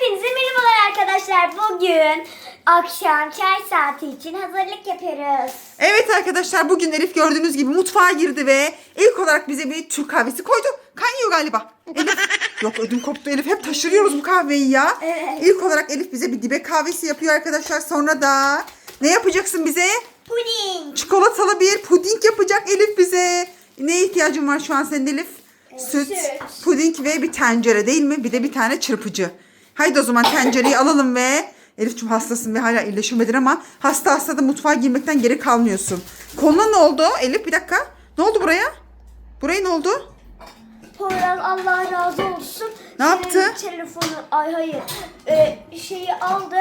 Hepinize merhabalar arkadaşlar. Bugün akşam çay saati için hazırlık yapıyoruz. Evet arkadaşlar bugün Elif gördüğünüz gibi mutfağa girdi ve ilk olarak bize bir Türk kahvesi koydu. Kaynıyor galiba. Elif. Yok ödüm koptu Elif. Hep taşırıyoruz bu kahveyi ya. Evet. İlk olarak Elif bize bir dibe kahvesi yapıyor arkadaşlar. Sonra da ne yapacaksın bize? Puding. Çikolatalı bir puding yapacak Elif bize. Neye ihtiyacın var şu an senin Elif? Süt, süt. puding ve bir tencere değil mi? Bir de bir tane çırpıcı. Haydi o zaman tencereyi alalım ve Elif'ciğim hastasın ve hala iyileşemedin ama hasta hasta da mutfağa girmekten geri kalmıyorsun. Koluna ne oldu Elif bir dakika. Ne oldu buraya? Buraya ne oldu? Poyraz Allah razı olsun. Ne yaptı? Senin Telefonu ay hayır. Ee, şeyi aldı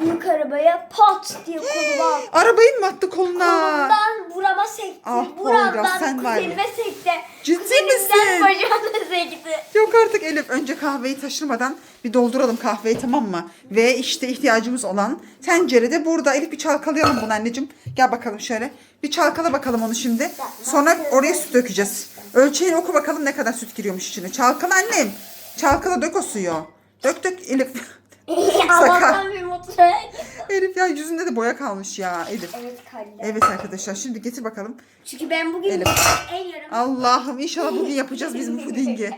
büyük arabaya pat diye koluma aldı. Arabayı mı attı koluna? Kolumdan burama sekti. Ah, Poyraz, sen var ya. kuzenime sekti. Ciddi Kuzenimden misin? bacağına sekti. Yok artık Elif önce kahveyi taşırmadan bir dolduralım kahveyi tamam mı? Ve işte ihtiyacımız olan tencere de burada. Elif bir çalkalayalım bunu anneciğim. Gel bakalım şöyle. Bir çalkala bakalım onu şimdi. Sonra oraya süt dökeceğiz. Ölçeğini oku bakalım ne kadar süt giriyormuş içine. Çalkala annem. Çalkala dök o suyu. Dök dök Elif. Allah'tan bir mutfağa Elif ya yüzünde de boya kalmış ya Elif. Evet Kalle. Evet arkadaşlar şimdi getir bakalım. Çünkü ben bugün Elif. en yarım Allah'ım inşallah bugün yapacağız biz bu pudingi.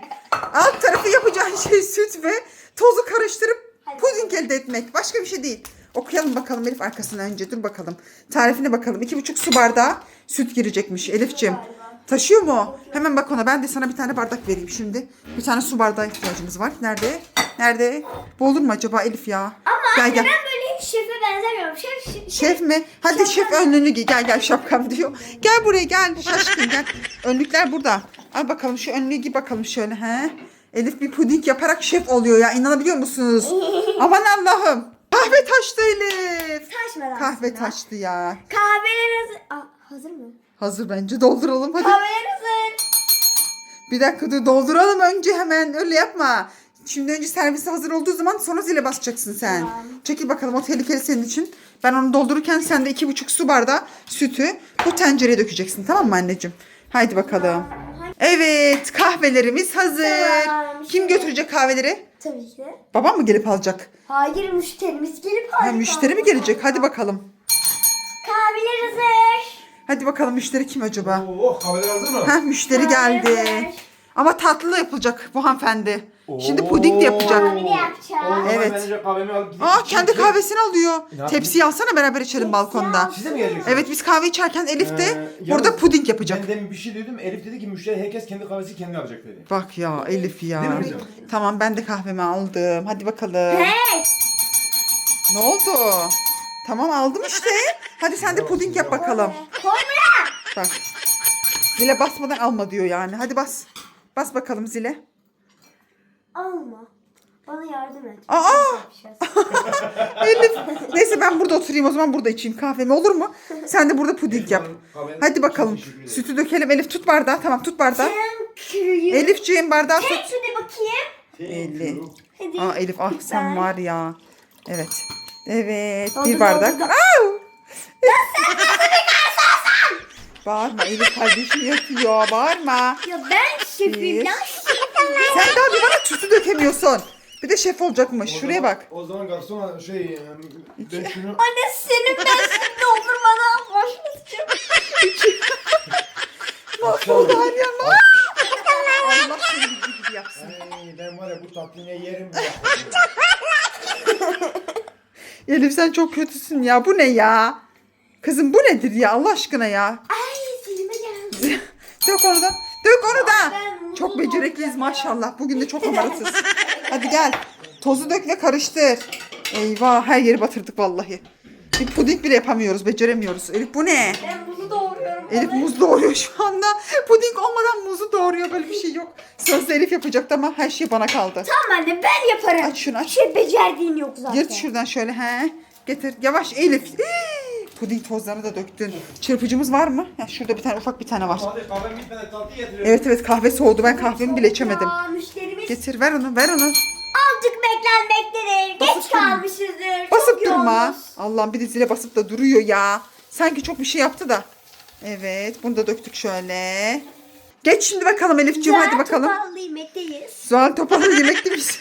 Alt tarafı yapacağın şey süt ve tozu karıştırıp puding elde etmek. Başka bir şey değil. Okuyalım bakalım Elif arkasına önce. Dur bakalım. Tarifine bakalım. İki buçuk su bardağı süt girecekmiş Elif'ciğim. Taşıyor mu? o? Hemen bak ona. Ben de sana bir tane bardak vereyim şimdi. Bir tane su bardağı ihtiyacımız var. Nerede? Nerede? Bu olur mu acaba Elif ya? Ama gel gel. ben böyle hiç şefe benzemiyorum. Şef, şef, Şef mi? Hadi şef önlüğünü giy. Gel gel şapkam diyor. Gel buraya gel şaşkın gel. Önlükler burada. Al bakalım şu önlüğü giy bakalım şöyle he. Elif bir puding yaparak şef oluyor ya. İnanabiliyor musunuz? Aman Allah'ım. Kahve taştı Elif. Taşmadan Kahve taştı ya. Kahveler hazır. Aa, hazır mı? Hazır bence dolduralım hadi. Kahveler hazır. Bir dakika dur dolduralım önce hemen öyle yapma. Şimdi önce servise hazır olduğu zaman sonra zile basacaksın sen. Tamam. Çekil bakalım o tehlikeli senin için. Ben onu doldururken sen de iki buçuk su bardağı sütü bu tencereye dökeceksin tamam mı anneciğim? Haydi bakalım. Evet kahvelerimiz hazır. Tamam. Kim götürecek kahveleri? Tabii ki. Babam mı gelip alacak? Hayır müşterimiz gelip Ha, alacak. müşteri mi gelecek? Hadi bakalım. Hadi bakalım müşteri kim acaba? Oo, kahveler hazır mı? Ha müşteri geldi. Ama tatlı yapılacak bu hanımefendi. Şimdi puding de yapacak. Kahve de Evet. Ben önce kahvemi alıp gidip Aa kendi kahvesini alıyor. Yapayım? Tepsiyi alsana beraber içelim balkonda. Siz de mi geleceksiniz? Evet biz kahve içerken Elif de Ee, burada puding yapacak. Ben demin bir şey duydum. Elif dedi ki müşteri herkes kendi kahvesi kendi alacak dedi. Bak ya Elif ya. Mi? Tamam ben de kahvemi aldım. Hadi bakalım. Hey. Ne oldu? Tamam aldım işte. Hadi sen de puding yap bakalım. Buraya. Bak. Zile basmadan alma diyor yani. Hadi bas. Bas bakalım zile. Alma. Bana yardım et. Aa! Yapacağız. Elif. Neyse ben burada oturayım o zaman burada içeyim kahvemi olur mu? Sen de burada puding yap. Hadi bakalım. Sütü dökelim. Elif tut bardağı. Tamam tut bardağı. Kürüyü. Elifciğim bardağı tut. Tek şurada bakayım. Elli. Hadi. Aa Elif ah sen var ya. Evet. Evet bir bardak. doldur. Bağırma Elif kardeşim yatıyor bağırma. Ya ben şefim Bir. lan. Sen daha bir bana tütü dökemiyorsun. Bir de şef olacakmış. O Şuraya zaman- bak. O zaman garson şey e, ben şunu Anne senin ben şimdi doldurmana başlayacağım. Mahvoldu her yer. Allah seni bildiği gibi yapsın. Ay, ben var ya bu tatlıyı ne yerim Elif sen çok kötüsün ya. Bu ne ya? Kızım bu nedir ya Allah aşkına ya? Ay dilime geldi. Dök onu da. Dök onu da. Ben Çok becerikliyiz dolduracağım. maşallah. Bugün de çok amaratız. Hadi gel. Tozu dök ve karıştır. Eyvah her yeri batırdık vallahi. Bir puding bile yapamıyoruz. Beceremiyoruz. Elif bu ne? Ben. Elif muz doğuruyor şu anda. Puding olmadan muzu doğuruyor. Böyle bir şey yok. Sözde Elif yapacaktı ama her şey bana kaldı. Tamam anne ben yaparım. Aç şunu aç. Şey becerdiğin yok zaten. Yırt şuradan şöyle he. Getir. Yavaş Elif. Hii! Puding tozlarını da döktün. Çırpıcımız var mı? Ya şurada bir tane ufak bir tane var. Hadi kahvem bitmeden tatlı getiriyorum. Evet evet kahve soğudu. Ben kahvemi bile içemedim. Müşterimiz Getir ver onu ver onu. azıcık beklenmektedir. Geç Basıp durma. kalmışızdır. Basıp durma. yoğunuz. Allah'ım bir de zile basıp da duruyor ya. Sanki çok bir şey yaptı da. Evet bunu da döktük şöyle. Geç şimdi bakalım Elifciğim hadi bakalım. Topallı yemekteyiz. Zuhal Topal'ın yemekli miyiz?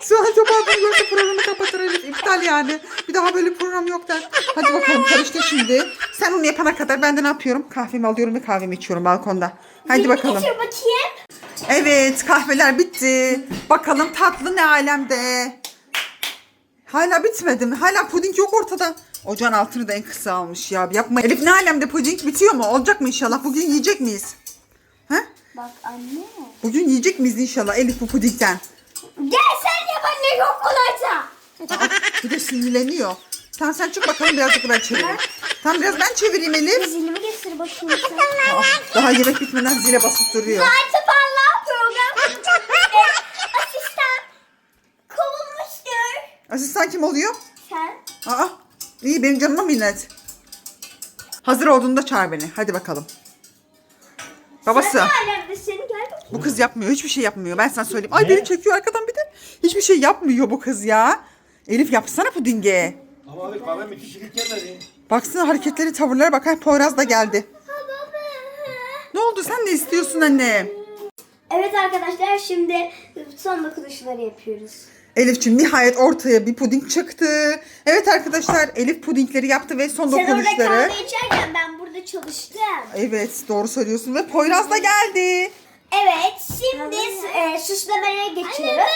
Sual top aldığını görse programı kapatır Elif. İptal yani. Bir daha böyle program yok der. Hadi bakalım karıştır şimdi. Sen onu yapana kadar ben de ne yapıyorum? Kahvemi alıyorum ve kahvemi içiyorum balkonda. Hadi bakalım. Getir bakayım. Evet kahveler bitti. Bakalım tatlı ne alemde. Hala bitmedi mi? Hala puding yok ortada. Ocağın altını da en kısa almış ya. Yapma. Elif ne alemde puding bitiyor mu? Olacak mı inşallah? Bugün yiyecek miyiz? Ha? Bak anne. Bugün yiyecek miyiz inşallah Elif bu pudingden? Gel sen yap anne yok olaysa. Aa, bir de sinirleniyor. Tamam sen çık bakalım birazcık ben çevireyim. Tamam biraz ben çevireyim Elif. Zilimi getir bakayım sen. Aa, daha yemek bitmeden zile basıp duruyor. Saati parlak program. Asistan kovulmuştur. Asistan kim oluyor? Sen. Aa, iyi benim canıma minnet. Hazır olduğunda çağır beni. Hadi bakalım. Babası. Sen ne alemdesin gel bakayım. Bu kız yapmıyor. Hiçbir şey yapmıyor. Ben sana söyleyeyim. Ay beni çekiyor arkadan bir de. Hiçbir şey yapmıyor bu kız ya. Elif yapsana pudinge. Ama abi kahve bitti çilik gelmedi. Baksana hareketleri, tavırlara bak. Ay Poyraz da geldi. Ne oldu? Sen ne istiyorsun anne? Evet arkadaşlar şimdi son dokunuşları yapıyoruz. Elif'ciğim nihayet ortaya bir puding çıktı. Evet arkadaşlar Elif pudingleri yaptı ve son Sen orada dokunuşları. kahve içerken ben burada çalıştım. Evet doğru söylüyorsun ve Poyraz da geldi. Evet şimdi e, süslemelere geçiyoruz.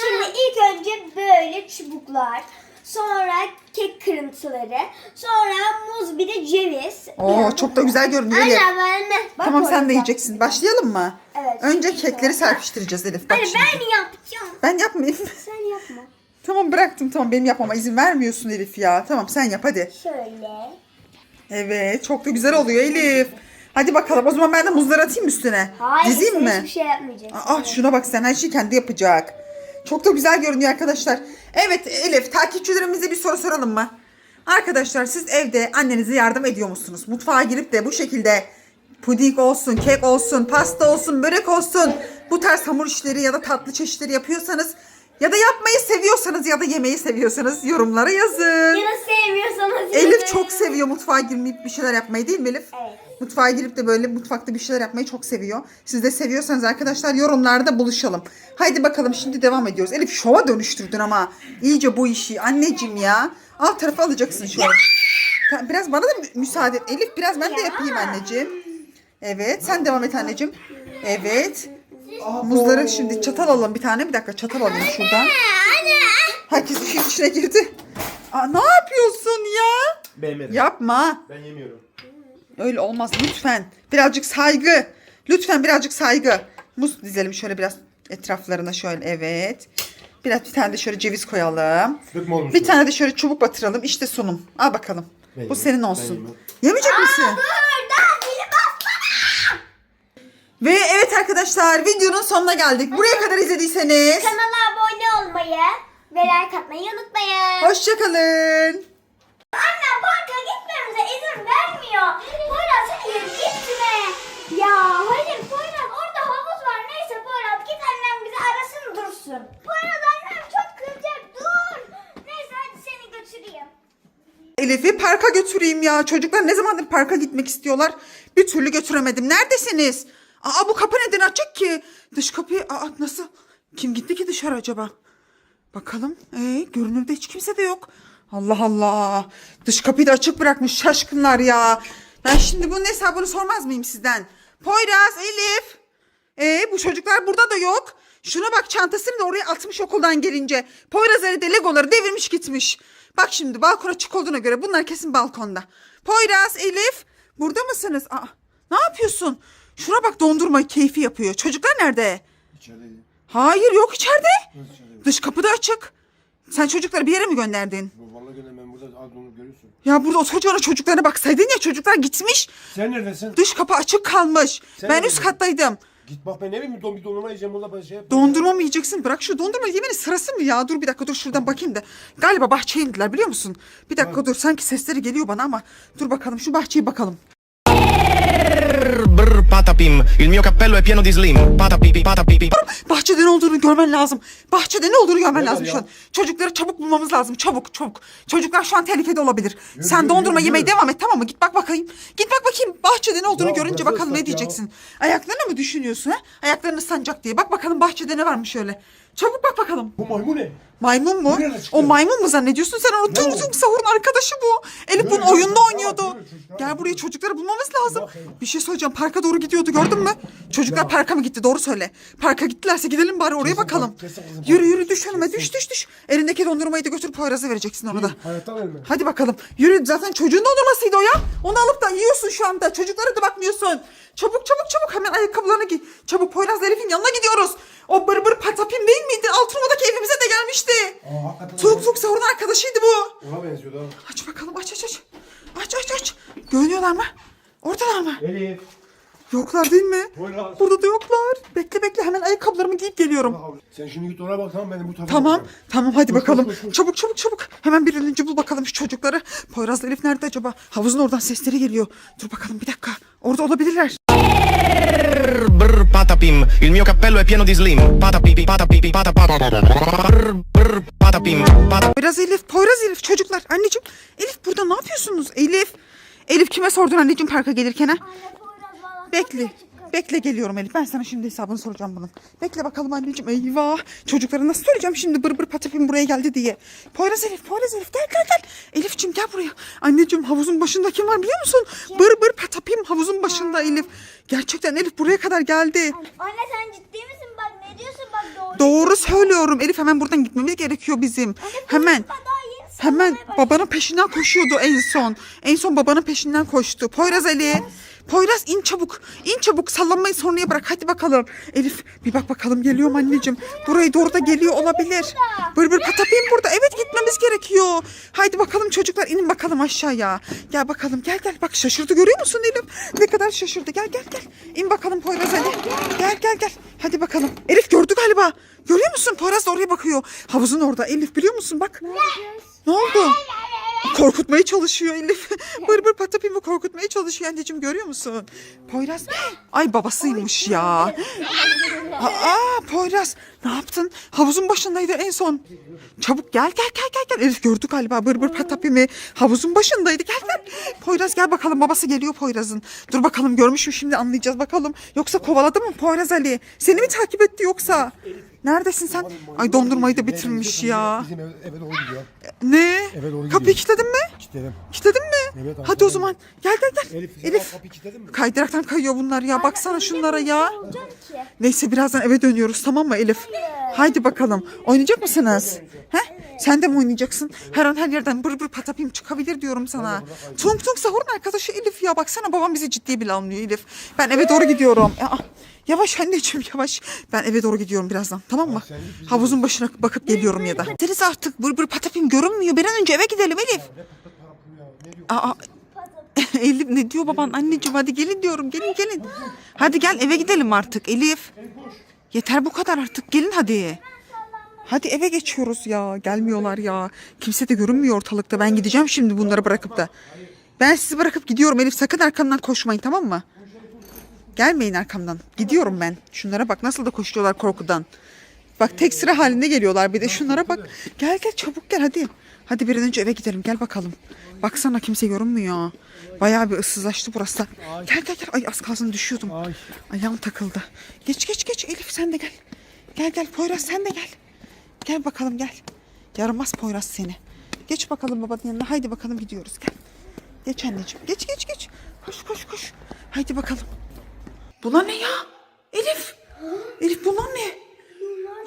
Şimdi ilk önce böyle çubuklar. Sonra kek kırıntıları. Sonra muz bir de ceviz. Oo çok da güzel görünüyor Elif. Anne ben de. Bak Tamam sen orada. de yiyeceksin. Başlayalım mı? Evet. Önce kekleri serpiştireceğiz Elif. Bak Anne şimdi. ben yapacağım. Ben yapmayayım. Yapma. tamam bıraktım tamam benim yapmama izin vermiyorsun Elif ya. Tamam sen yap hadi. Şöyle. Evet çok da güzel oluyor Elif. Hadi bakalım o zaman ben de muzları atayım üstüne. Hayır Dizeyim mi? hiçbir şey yapmayacaksın. Aa şuna bak sen her şeyi kendi yapacak. Çok da güzel görünüyor arkadaşlar. Evet Elif takipçilerimize bir soru soralım mı? Arkadaşlar siz evde annenize yardım ediyor musunuz? Mutfağa girip de bu şekilde puding olsun, kek olsun, pasta olsun, börek olsun bu tarz hamur işleri ya da tatlı çeşitleri yapıyorsanız ya da yapmayı seviyorsanız ya da yemeyi seviyorsanız yorumlara yazın. Ya da sevmiyorsanız Elif çok seviyor mutfağa girmeyip bir şeyler yapmayı değil mi Elif? Evet. Mutfağa girip de böyle mutfakta bir şeyler yapmayı çok seviyor. Siz de seviyorsanız arkadaşlar yorumlarda buluşalım. Haydi bakalım şimdi devam ediyoruz. Elif şova dönüştürdün ama iyice bu işi. Anneciğim ya. Alt tarafa alacaksın. Tamam, Biraz bana da mü- müsaade et. Elif biraz ben de yapayım anneciğim. Evet sen devam et anneciğim. Evet. Muzları şimdi çatal alalım bir tane. Bir dakika çatal alayım şuradan. Herkes işin içine girdi. Aa, ne yapıyorsun ya? Beğenmedim. Yapma. Ben yemiyorum. Öyle olmaz lütfen. Birazcık saygı. Lütfen birazcık saygı. Muz dizelim şöyle biraz etraflarına şöyle evet. Biraz bir tane de şöyle ceviz koyalım. Olmuş. Bir tane de şöyle çubuk batıralım. İşte sunum. Al bakalım. Ben Bu yemem. senin Ben olsun. yemem. Yemeyecek misin? Ve evet arkadaşlar videonun sonuna geldik. Buraya kadar izlediyseniz Kanala abone olmayı ve like atmayı unutmayın. hoşçakalın. Annem parka gitmemize izin vermiyor. Poyraz hayır gitme. Ya hayır Poyraz orada havuz var. Neyse Poyraz git annem bizi arasın dursun. Poyraz annem çok kızacak dur. Neyse hadi seni götüreyim. Elif'i parka götüreyim ya. Çocuklar ne zamandır parka gitmek istiyorlar. Bir türlü götüremedim. Neredesiniz? Aa bu kapı neden açık ki? Dış kapıyı aa nasıl? Kim gitti ki dışarı acaba? Bakalım. Ee, görünürde hiç kimse de yok. Allah Allah. Dış kapıyı da açık bırakmış şaşkınlar ya. Ben şimdi bunun hesabını sormaz mıyım sizden? Poyraz, Elif. Ee, bu çocuklar burada da yok. Şuna bak çantasını da oraya atmış okuldan gelince. Poyraz evde legoları devirmiş gitmiş. Bak şimdi balkon açık olduğuna göre bunlar kesin balkonda. Poyraz, Elif burada mısınız? Aa, ne yapıyorsun? Şuna bak dondurma keyfi yapıyor. Çocuklar nerede? İçerideydi. Hayır yok içeride. Nasıl içeride? Dış kapı da açık. Sen çocukları bir yere mi gönderdin? Bu Vallahi gene ben burada az onu görüyorsun. Ya burada o çocuğuna çocuklara baksaydın ya çocuklar gitmiş. Sen neredesin? Dış kapı açık kalmış. Sen ben neredesin? üst kattaydım. Git bak ben ne bileyim don bir dondurma yiyeceğim valla ben şey yap. Dondurma mı yiyeceksin? Bırak şu dondurma yemenin sırası mı ya? Dur bir dakika dur şuradan bakayım da. Galiba bahçeye indiler biliyor musun? Bir dakika dur sanki sesleri geliyor bana ama. Dur bakalım şu bahçeye bakalım. Brr, patapim, il mio cappello è pieno di slim. Patapipi, patapipi. Bahçede ne olduğunu görmen lazım. Bahçede ne olduğunu görmen lazım şu an. Çocukları çabuk bulmamız lazım. Çabuk çabuk. Çocuklar şu an tehlikede olabilir. Sen dondurma yürü, yemeye yürü. devam et tamam mı? Git bak bakayım. Git bak bakayım. Bahçede ne olduğunu Ya görünce bakalım ne diyeceksin. Ayaklarını mı düşünüyorsun ha? Ayaklarını ıslanacak diye. Bak bakalım bahçede ne varmış öyle. Çabuk bak bakalım. Bu maymun ne? Maymun mu? Çıktı? O maymun mu zannediyorsun sen onu? Tung? Tung Sahur'un arkadaşı bu. Elif bunun oyunda oynuyordu. Gel buraya çocukları bulmamız lazım. Bir şey söyleyeceğim. Parka doğru gidiyordu gördün mü? Çocuklar parka mı gitti? Doğru söyle. Parka gittilerse gidelim bari oraya bakalım. Yürü yürü düş önüme düş düş düş. Elindeki dondurmayı da götür Poyraz'a vereceksin orada. Hayatta verme. Hadi bakalım. Yürü zaten çocuğun dondurmasıydı o ya. Onu alıp da yiyorsun şu anda. Çocuklara da bakmıyorsun. Çabuk çabuk çabuk hemen ayakkabılarını giy. Çabuk Poyraz'la Elif'in yanına gidiyoruz. O bır bır patapim değil miydi? Altınova'daki evimize de gelmişti. Aa hakikaten. Tuk tuk sahurun arkadaşıydı bu. Ona benziyordu ha. Aç bakalım aç aç aç. Aç aç aç. Görünüyorlar mı? Oradalar mı? Elif. Yoklar değil mi? Poyraz. Burada da yoklar. Bekle bekle hemen ayakkabılarımı giyip geliyorum. Sen şimdi git ona bak tamam ben de bu tarafa Tamam. bakacağım. Tamam hadi Koş, bakalım. koş, koş. Çabuk çabuk çabuk. Hemen bir an önce bul bakalım şu çocukları. Poyraz'la Elif nerede acaba? Havuzun oradan sesleri geliyor. Dur bakalım bir dakika. Orada olabilirler. Brr, brr, patapim. Il mio cappello è pieno di slim. Patapipi, patapipi, patapata. Brr, brr, patapim. Patapim. Poyraz Elif, Poyraz Elif çocuklar. Anneciğim Elif burada ne yapıyorsunuz? Elif. Elif kime sordun anneciğim parka gelirken ha? Bekle. Bekle geliyorum Elif. Ben sana şimdi hesabını soracağım bunun. Bekle bakalım anneciğim. Eyvah. Çocuklara nasıl söyleyeceğim şimdi bır bır patapim buraya geldi diye. Poyraz Elif, Poyraz Elif gel gel gel. Elif'ciğim gel buraya. Anneciğim havuzun başında kim var biliyor musun? Bır bır patapim havuzun başında Elif. Gerçekten Elif buraya kadar geldi. Anne sen ciddi misin? Bak ne diyorsun bak doğru. Doğru söylüyorum. Elif hemen buradan gitmemiz gerekiyor bizim. Hemen. Daha yeni Hemen sallamaya başladı. babanın peşinden koşuyordu en son. En son babanın peşinden koştu. Poyraz Ali. Poyraz in çabuk. İn çabuk. Sallanmayı sonraya bırak. Hadi bakalım. Elif bir bak bakalım geliyor mu anneciğim? Buraya doğru da geliyor olabilir. Bır bır patapim burada. Evet gitmemiz gerekiyor. Haydi bakalım çocuklar inin bakalım aşağıya. Gel bakalım gel gel. Bak şaşırdı görüyor musun Elif? Ne kadar şaşırdı. Gel gel gel. İn bakalım Poyraz Ali. Gel gel gel. Hadi bakalım. Elif gördü galiba. Görüyor musun? Poyraz da oraya bakıyor. Havuzun orada. Elif biliyor musun? Bak. Ne oldu? Korkutmaya çalışıyor Elif. Bır bır patapimi korkutmaya çalışıyor anneciğim görüyor musun? Poyraz. Ay babasıymış ya. Aa Poyraz ne yaptın? Havuzun başındaydı en son. Çabuk gel gel gel gel gel. Elif gördü galiba bır bır patapimi. Havuzun başındaydı gel gel. Poyraz gel bakalım babası geliyor Poyraz'ın. Dur bakalım görmüş mü şimdi anlayacağız bakalım. Yoksa kovaladı mı Poyraz Ali? Seni mi takip etti yoksa? Neredesin sen? Ay dondurmayı da bitirmiş ya. Bizim eve, eve doğru gidiyor. Ne? Eve doğru Kapıyı gidiyor. kilitledin mi? Kilitledim. Kilitledin mi? Evet, Hadi o zaman. Gel gel gel. Elif, Elif. kapıyı kilitledin mi? Kaydıraktan kayıyor bunlar ya. Baksana şunlara ya. Neyse birazdan eve dönüyoruz tamam mı Elif? Haydi bakalım. Oynayacak mısınız? He? Sen de mi oynayacaksın? Her an her yerden bır bır patapim çıkabilir diyorum sana. Tung Tung Sahur'un arkadaşı Elif ya. Baksana babam bizi ciddiye bile almıyor Elif. Ben eve doğru gidiyorum. Aa, yavaş anneciğim yavaş. Ben eve doğru gidiyorum birazdan tamam mı? sen git, biz Havuzun başına bakıp geliyorum ya da. Deniz artık bır bır patapim görünmüyor. Bir an önce eve gidelim Elif. Aa, Elif ne diyor baban anneciğim hadi gelin diyorum gelin gelin. Hadi gel eve gidelim artık Elif. Yeter bu kadar artık gelin hadi. Hadi eve geçiyoruz ya gelmiyorlar ya. Kimse de görünmüyor ortalıkta ben gideceğim şimdi bunları bırakıp da. Ben sizi bırakıp gidiyorum Elif sakın arkamdan koşmayın tamam mı? Gelmeyin arkamdan. Gidiyorum ben. Şunlara bak nasıl da koşuyorlar korkudan. Bak tek sıra halinde geliyorlar bir de şunlara bak. Gel gel çabuk gel hadi. Hadi bir an önce eve gidelim gel bakalım. Baksana kimse görünmüyor. Bayağı bir ıssızlaştı burası. Gel gel gel. Ay az kalsın düşüyordum. Ay. Ayağım takıldı. Geç geç geç Elif sen de gel. Gel gel Poyraz sen de gel. Gel bakalım gel. Yaramaz Poyraz seni. Geç bakalım babanın yanına. Haydi bakalım gidiyoruz gel. Geç anneciğim. Geç geç geç. Koş koş koş. Haydi bakalım. Bunlar ne ya? Elif. Elif bunlar ne?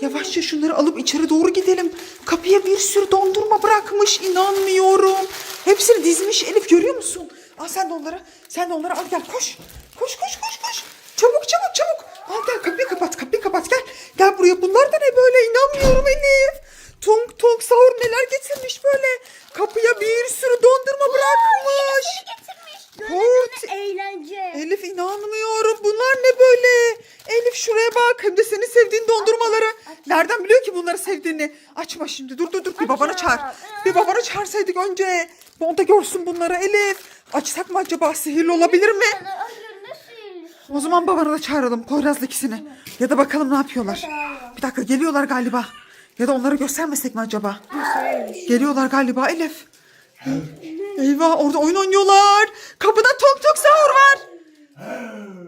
Yavaşça şunları alıp içeri doğru gidelim. Kapıya bir sürü dondurma bırakmış. İnanmıyorum. Hepsini dizmiş Elif görüyor musun? Al sen de onları. Sen de onları al gel koş. Koş koş koş koş. Çabuk çabuk çabuk. Al gel kapıyı kapat kapıyı kapat gel. Gel buraya bunlar da ne böyle inanmıyorum Elif. Tung tung sahur neler getirmiş böyle. Kapıya bir sürü dondurma bırakmış. Döne eğlence. Elif inanmıyorum. Bunlar ne böyle? Elif şuraya bak. Hem de senin sevdiğin dondurmaları. Nereden biliyor ki bunları sevdiğini? Açma şimdi. Dur dur dur. Bir babanı çağır. Bir babanı çağırsaydık önce. O da görsün bunları Elif. Açsak mı acaba? Sihirli olabilir mi? O zaman babanı da çağıralım. Poyraz'la ikisini. Ya da bakalım ne yapıyorlar. Bir dakika geliyorlar galiba. Ya da onları göstermesek mi acaba? Geliyorlar galiba Elif. Eyvah orada oyun oynuyorlar. Kapıda tok tok sahur var.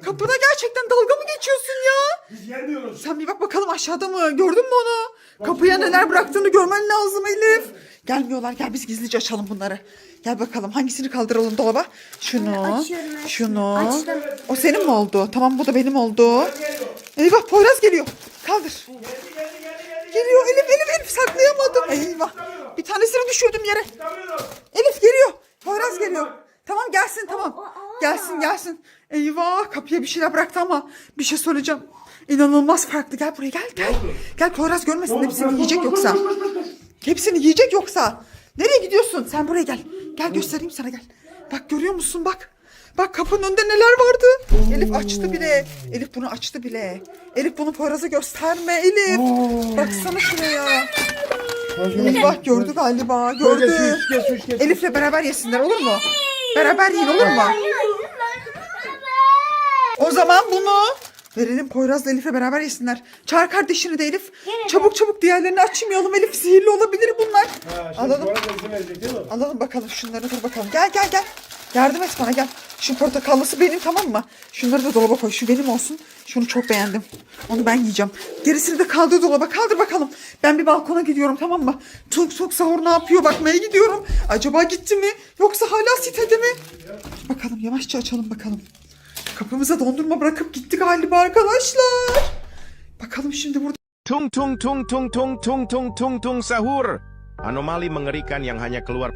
Kapıda gerçekten dalga mı geçiyorsun ya? Biz gelmiyoruz. Sen bir bak bakalım aşağıda mı? Gördün mü onu? Kapıya neler bıraktığını görmen lazım Elif. Gelmiyorlar. Gel biz gizlice açalım bunları. Gel bakalım hangisini kaldıralım dolaba? Şunu. Açıyorum. Şunu. Açtım. O senin mi oldu? Tamam bu da benim oldu. Eyvah Poyraz geliyor. Kaldır. Geliyor Elif Elif Elif saklayamadım. Eyvah. Bir tanesini düşürdüm yere. Elif geliyor. Poyraz geliyor. Tamam gelsin tamam. Gelsin gelsin. Eyvah kapıya bir şeyler bıraktı ama bir şey söyleyeceğim. İnanılmaz farklı. Gel buraya gel gel. Gel Poyraz görmesin hepsini yiyecek yoksa. Hepsini yiyecek yoksa. Nereye gidiyorsun? Sen buraya gel. Gel göstereyim sana gel. Bak görüyor musun bak. Bak kapının önünde neler vardı. Elif açtı bile. Elif bunu açtı bile. Elif bunu Poyraz'a gösterme Elif. Baksana şuraya. Eyvah gördü galiba. Gördü. İç, gel. Elif'le beraber yesinler olur mu? Beraber yiyin olur mu? O zaman bunu verelim Poyraz'la Elif'le beraber yesinler. Çağır kardeşini de Elif. Çabuk çabuk diğerlerini açmayalım Elif. Sihirli olabilir bunlar. Ha, Alalım. verecek değil mi? Alalım bakalım şunları dur bakalım. Gel gel gel. Yardım et bana gel. Şu portakallısı benim tamam mı? Şunları da dolaba koy. Şu benim olsun. Şunu çok beğendim. Onu ben yiyeceğim. Gerisini de kaldır dolaba. Kaldır bakalım. Ben bir balkona gidiyorum tamam mı? Tuk tuk sahur ne yapıyor bakmaya gidiyorum. Acaba gitti mi? Yoksa hala sitede mi? Bakalım yavaşça açalım bakalım. Kapımıza dondurma bırakıp gitti galiba arkadaşlar. Bakalım şimdi burada Tung tung tung tung tung tung tung tung tung sahur. Anomali mengerikan yang hanya keluar